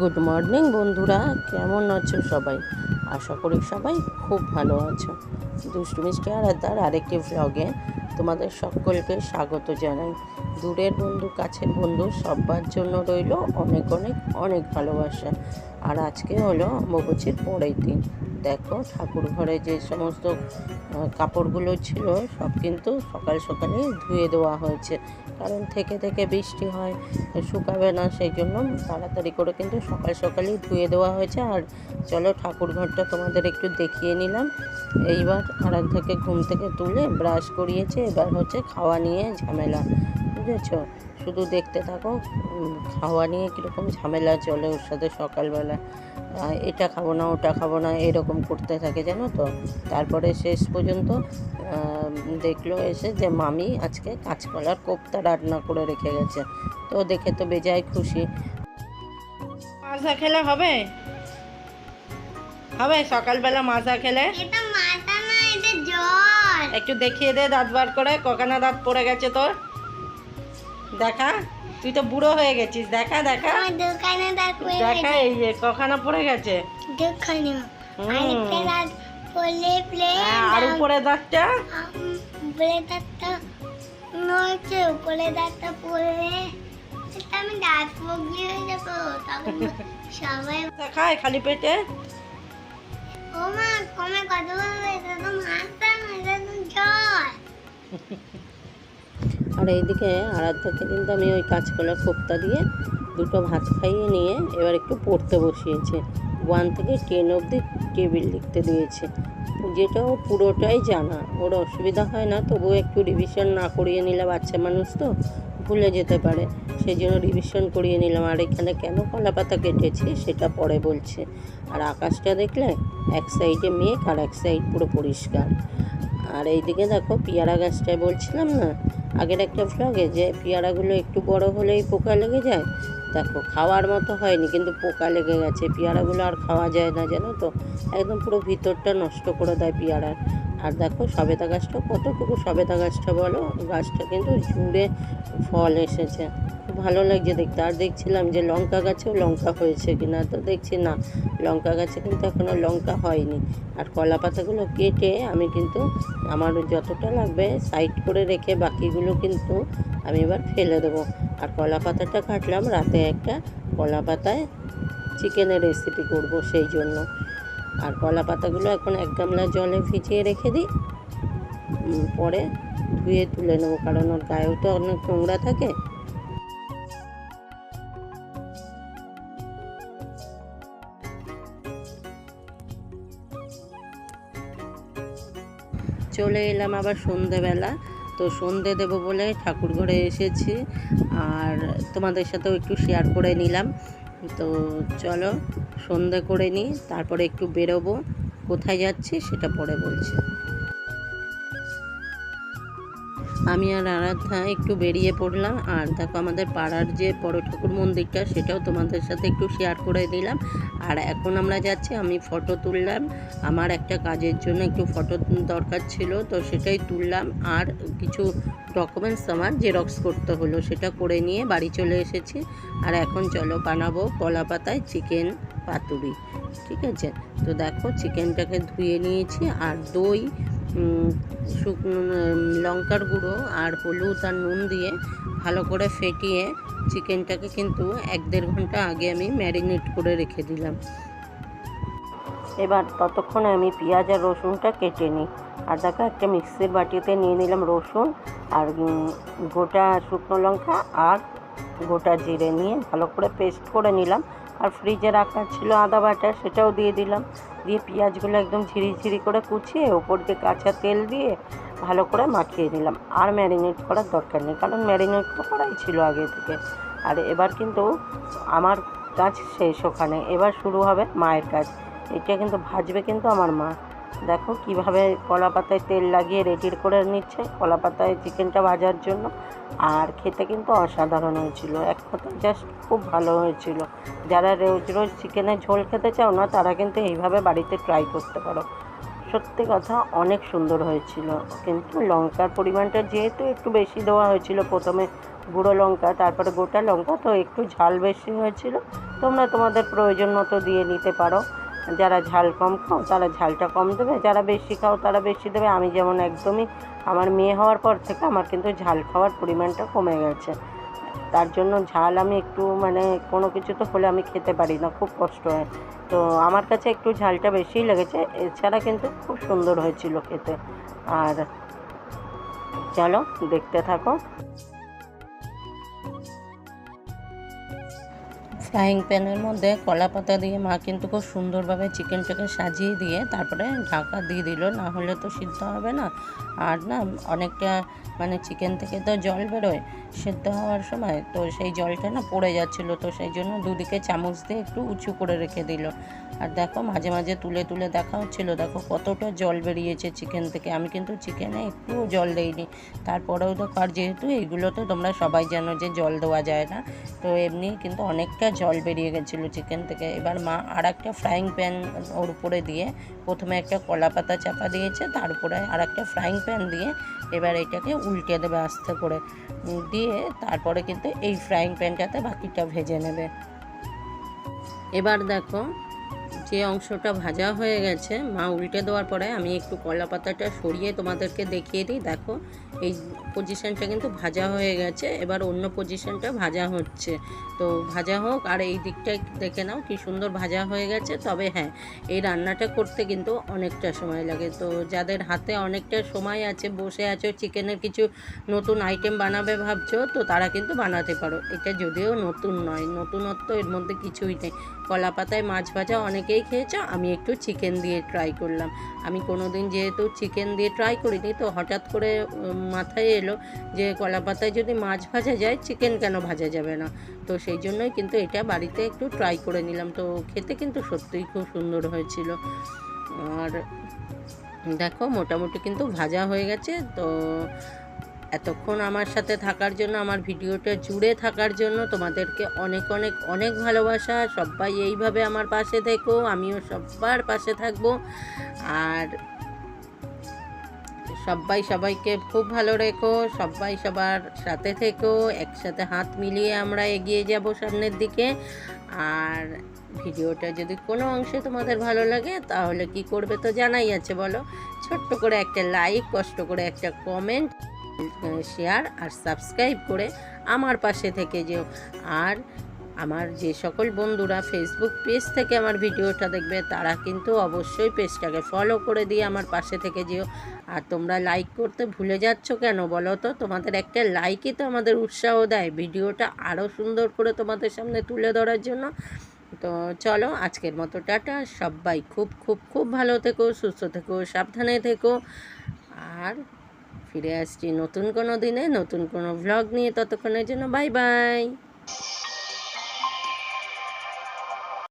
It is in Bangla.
গুড মর্নিং বন্ধুরা। কেমন আছো সবাই? আশা করি সবাই খুব ভালো আছো। দুষ্টু মিষ্টি আরাদার আরেকটি ভ্লগে তোমাদের সকলকে স্বাগত জানাই। দূরের বন্ধু, কাছের বন্ধু সবার জন্য রইল অনেক অনেক অনেক ভালোবাসা। আর আজকে হলো অম্বুবচির পরের দিন। দেখো ঠাকুর ঘরে যে সমস্ত কাপড়গুলো ছিল, সব কিন্তু সকাল সকালেই ধুয়ে দেওয়া হয়েছে। কারণ থেকে থেকে বৃষ্টি হয়, শুকাবে না, সেই জন্য তাড়াতাড়ি করে কিন্তু সকাল সকালেই ধুয়ে দেওয়া হয়েছে। আর চলো ঠাকুর ঘরটা তোমাদের একটু দেখিয়ে নিলাম। এইবার আরাধ্যাকে ঘুম থেকে তুলে ব্রাশ করিয়েছে, এবার হচ্ছে খাওয়া নিয়ে ঝামেলা। বুঝেছ? শুধু দেখতে থাকো খাওয়া নিয়ে কীরকম ঝামেলা চলে ওর সাথে সকালবেলা। এটা খাব না ওটা খাব না এরকম করতে থাকে জানো তো? তারপরে শেষ পর্যন্ত দেখল এসে যে মামি আজকে কাঁচকলার কোপ্তা রান্না করে রেখে গেছে। তো দেখে তো বেজায় খুশি। মাজা খেলে হবে? হবে সকালবেলা মাজা খেলে? এটা মাথা না এটা জল একটু দেখিয়ে দে দাঁত বার করে কখানা দাঁত পড়ে গেছে তোর। দেখা তুই তো বুড়ো হয়ে গেছিস দেখা দেখা। দেখা এই যে কখানা পড়ে গেছে। প্লে হ্যাঁ, আর উপরে দাঁতটা উপরে দাঁতটা নড়ছে উপরে দাঁতটা পড়লে আমি দাঁত হয়ে যাব তখন সবাই খায় খালি পেটে? ও মা কমে কত বলবে এটা তো মাথা এটা তো জল আর এইদিকে আরাধ্যাকে কিন্তু আমি ওই কাঁচকলা কোপ্তা দিয়ে দুটো ভাত খাইয়ে নিয়ে এবার একটু পড়তে বসিয়েছে। ওয়ান থেকে টেন অবধি টেবিল লিখতে দিয়েছে। যেটা ও পুরোটাই জানা। ওর অসুবিধা হয় না, তবুও একটু রিভিশন না করিয়ে নিলে বাচ্চা মানুষ তো ভুলে যেতে পারে। সেই জন্য রিভিশন করিয়ে নিলাম। আর এখানে কেন কলা পাতা কেটেছি সেটা পরে বলছে। আর আকাশটা দেখলে এক সাইডে মেঘ আর এক সাইড পুরো পরিষ্কার। আর এইদিকে দেখো পেয়ারা গাছটায় বলছিলাম না আগের একটা ভ্লগে যে পেয়ারাগুলো একটু বড় হলেই পোকা লেগে যায়, দেখো খাওয়ার মতো হয়নি, কিন্তু পোকা লেগে গেছে। পেয়ারাগুলো আর খাওয়া যায় না, জানো তো? একদম পুরো ভিতরটা নষ্ট করে দেয় পেয়ারার। আর দেখো সবেতা গাছটা কতটুকু সবেদা গাছটা বলো, গাছটা কিন্তু জুড়ে ফল এসেছে। ভালো লাগছে দেখতে। আর দেখছিলাম যে লঙ্কা গাছেও লঙ্কা হয়েছে কিনা, তো দেখছি না, লঙ্কা গাছে কিন্তু এখনও লঙ্কা হয়নি। আর কলা পাতাগুলো কেটে আমি কিন্তু আমার যতটা লাগবে সাইড করে রেখে বাকিগুলো কিন্তু আমি এবার ফেলে দেবো। আর কলা পাতাটা কাটলাম, রাতে একটা কলা পাতায় চিকেনের রেসিপি করব সেই জন্য। আর কলা পাতাগুলো এখন এক গামলা জলে ভিজিয়ে রেখে দিই। পরে ধুয়ে তুলে নেব, কারণ ওর গায়েও তো অনেক নোংরা থাকে। চলে এলাম আবার সন্ধেবেলা। তো সন্ধে দেবো বলে ঠাকুর ঘরে এসেছি। আর তোমাদের সাথেও একটু শেয়ার করে নিলাম। তো চলো, সন্ধে করে নিই, তারপরে একটু বেরোবো। কোথায় যাচ্ছি সেটা পরে বলছি। আমি আর আরাধ্যা একটু বেরিয়ে পড়লাম। আর দেখো আমাদের পাড়ার যে বড় ঠাকুর মন্দিরটা, সেটাও তোমাদের সাথে একটু শেয়ার করে দিলাম। আর এখন আমরা যাচ্ছি, আমি ফটো তুললাম। আমার একটা কাজের জন্য একটু ফটো দরকার ছিল, তো সেটাই তুললাম। আর কিছু ডকুমেন্টস আমার জেরক্স করতে হলো, সেটা করে নিয়ে বাড়ি চলে এসেছি। আর এখন চলো বানাবো কলা পাতায় চিকেন পাতুরি, ঠিক আছে? তো দেখো চিকেনটাকে ধুয়ে নিয়েছি, আর দই শুকনো লঙ্কার গুঁড়ো আর হলুদ আর নুন দিয়ে ভালো করে ফেটিয়ে চিকেনটাকে কিন্তু এক দেড় ঘণ্টা আগে আমি ম্যারিনেট করে রেখে দিলাম। এবার ততক্ষণে আমি পেঁয়াজ আর রসুনটা কেটে নিই। আর দেখো, একটা মিক্সির বাটিতে নিয়ে নিলাম রসুন আর গোটা শুকনো লঙ্কা আর গোটা জিরে নিয়ে ভালো করে পেস্ট করে নিলাম। আর ফ্রিজে রাখা ছিল আদা বাটা, সেটাও দিয়ে দিলাম। দিয়ে পেঁয়াজগুলো একদম ঝিরি ঝিরি করে কুচিয়ে ওপর দিয়ে কাঁচা তেল দিয়ে ভালো করে মাখিয়ে নিলাম। আর ম্যারিনেট করার দরকার নেই, কারণ ম্যারিনেট তো করাই ছিল আগে থেকে। আর এবার কিন্তু আমার কাজ শেষ ওখানে। এবার শুরু হবে মায়ের কাজ। এটা কিন্তু ভাজবে কিন্তু আমার মা। দেখো কীভাবে কলা পাতায় তেল লাগিয়ে রেডি করে নিচ্ছে। কলা পাতায় চিকেনটা ভাজার জন্য। আর খেতে কিন্তু অসাধারণ হয়েছিল। এক কথা জাস্ট খুব ভালো হয়েছিল। যারা রোজ রোজ চিকেনের ঝোল খেতে চাও না, তারা কিন্তু এইভাবে বাড়িতে ট্রাই করতে পারো। সত্যি কথা, অনেক সুন্দর হয়েছিল। কিন্তু লঙ্কার পরিমাণটা যেহেতু একটু বেশি দেওয়া হয়েছিল, প্রথমে গুঁড়ো লঙ্কা, তারপরে গোটা লঙ্কা, তো একটু ঝাল বেশি হয়েছিল। তোমরা তোমাদের প্রয়োজন মতো দিয়ে নিতে পারো। যারা ঝাল কম খাও, তারা ঝালটা কম দেবে, যারা বেশি খাও তারা বেশি দেবে। আমি যেমন একদমই আমার মেয়ে হওয়ার পর থেকে আমার কিন্তু ঝাল খাওয়ার পরিমাণটা কমে গেছে। তার জন্য ঝাল আমি একটু মানে কোনো কিছু তো হলে আমি খেতে পারি না, খুব কষ্ট হয়। তো আমার কাছে একটু ঝালটা বেশিই লেগেছে, এছাড়া কিন্তু খুব সুন্দর হয়েছিল খেতে। আর চলো দেখতে থাকো। ফ্রাইং প্যানের মধ্যে কলা পাতা দিয়ে মা কিন্তু খুব সুন্দরভাবে চিকেনটাকে সাজিয়ে দিয়ে তারপরে ঢাকা দিয়ে দিল। না হলে তো সিদ্ধ হবে না। আর না, অনেকটা মানে চিকেন থেকে তো জল বেরোয় সিদ্ধ হওয়ার সময়। তো সেই জলটা না পড়ে যাচ্ছিল, তো সেই জন্য দুদিকে চামচ দিয়ে একটু উঁচু করে রেখে দিল। আর দেখো, মাঝে মাঝে তুলে তুলে দেখা হচ্ছিল, দেখো কতটা জল বেরিয়েছে চিকেন থেকে। আমি কিন্তু চিকেনে একটুও জল দেইনি। তারপরেও দেখো, আর যেহেতু এইগুলো তো তোমরা সবাই জানো যে জল দেওয়া যায় না, তো এমনি কিন্তু অনেকটা জল বেরিয়ে গেছিল চিকেন থেকে। এবার মা আর একটা ফ্রাইং প্যান ওর উপরে দিয়ে প্রথমে একটা কলা পাতা চাপা দিয়েছে, তারপরে আর একটা ফ্রাইং প্যান দিয়ে এবার এটাকে উল্টে দেবে আস্তে করে। দিয়ে তারপরে কিন্তু এই ফ্রাইং প্যানটাতে বাকিটা ভেজে নেবে। এবার দেখো যে অংশটা ভাজা হয়ে গেছে, মা উল্টে দেওয়ার পরে আমি একটু কলা পাতাটা সরিয়ে তোমাদেরকে দেখিয়ে দিই। দেখো এই পজিশনটা কিন্তু ভাজা হয়ে গেছে। এবার অন্য পজিশনটা ভাজা হচ্ছে। তো ভাজা হোক, আর এই দিকটা দেখে নাও কি সুন্দর ভাজা হয়ে গেছে। তবে হ্যাঁ এই রান্নাটা করতে কিন্তু অনেকটা সময় লাগে। তো যাদের হাতে অনেকটা সময় আছে, বসে আছো, চিকেনের কিছু নতুন আইটেম বানাবে ভাবছ, তো তারা কিন্তু বানাতে পারো। এটা যদিও নতুন নয়, নতুনত্ব এর মধ্যে কিছুই নেই। কলা পাতায় মাছ ভাজা অনেকেই খেয়েছো, আমি একটু চিকেন দিয়ে ট্রাই করলাম। আমি কোনো দিন যেহেতু চিকেন দিয়ে ট্রাই করিনি, তো হঠাৎ করে মাথায় এলো যে কলা পাতায় যদি মাছ ভাজা যায় চিকেন কেন ভাজা যাবে না? তো সেই জন্যই কিন্তু এটা বাড়িতে একটু ট্রাই করে নিলাম। তো খেতে কিন্তু সত্যিই খুব সুন্দর হয়েছিল। আর দেখো, মোটামুটি কিন্তু ভাজা হয়ে গেছে। তো এতক্ষণ আমার সাথে থাকার জন্য, আমার ভিডিওটা জুড়ে থাকার জন্য তোমাদেরকে অনেক অনেক অনেক ভালোবাসা। সবাই এইভাবে আমার পাশে থেকো, আমিও সবার পাশে থাকব। আর সবাই সবাইকে খুব ভালো রেখো, সবাই সবার সাথে থেকো, একসাথে হাত মিলিয়ে আমরা এগিয়ে যাব সামনের দিকে। আর ভিডিওটা যদি কোনো অংশে তোমাদের ভালো লাগে, তাহলে কি করবে তো জানাই আছে, বলো। ছোট্ট করে একটা লাইক, কষ্ট করে একটা কমেন্ট শেয়ার আর সাবস্ক্রাইব করে আমার পাশে থেকে যেও। আর আমার যে সকল বন্ধুরা ফেসবুক পেজ থেকে আমার ভিডিওটা দেখবে, তারা কিন্তু অবশ্যই পেজটাকে ফলো করে দিয়ে আমার পাশে থেকে যেও। আর তোমরা লাইক করতে ভুলে যাচ্ছ কেন বলো তো? তোমাদের একটা লাইকই তো আমাদের উৎসাহ দেয় ভিডিওটা আরও সুন্দর করে তোমাদের সামনে তুলে ধরার জন্য। তো চলো, আজকের মতো টাটা। সবাই খুব খুব খুব ভালো থেকো, সুস্থ থেকো, সাবধানে থেকো। আর ফিরে আসছি নতুন কোনো দিনে, নতুন কোনো ভ্লগ নিয়ে। ততক্ষণের জন্য বাই বাই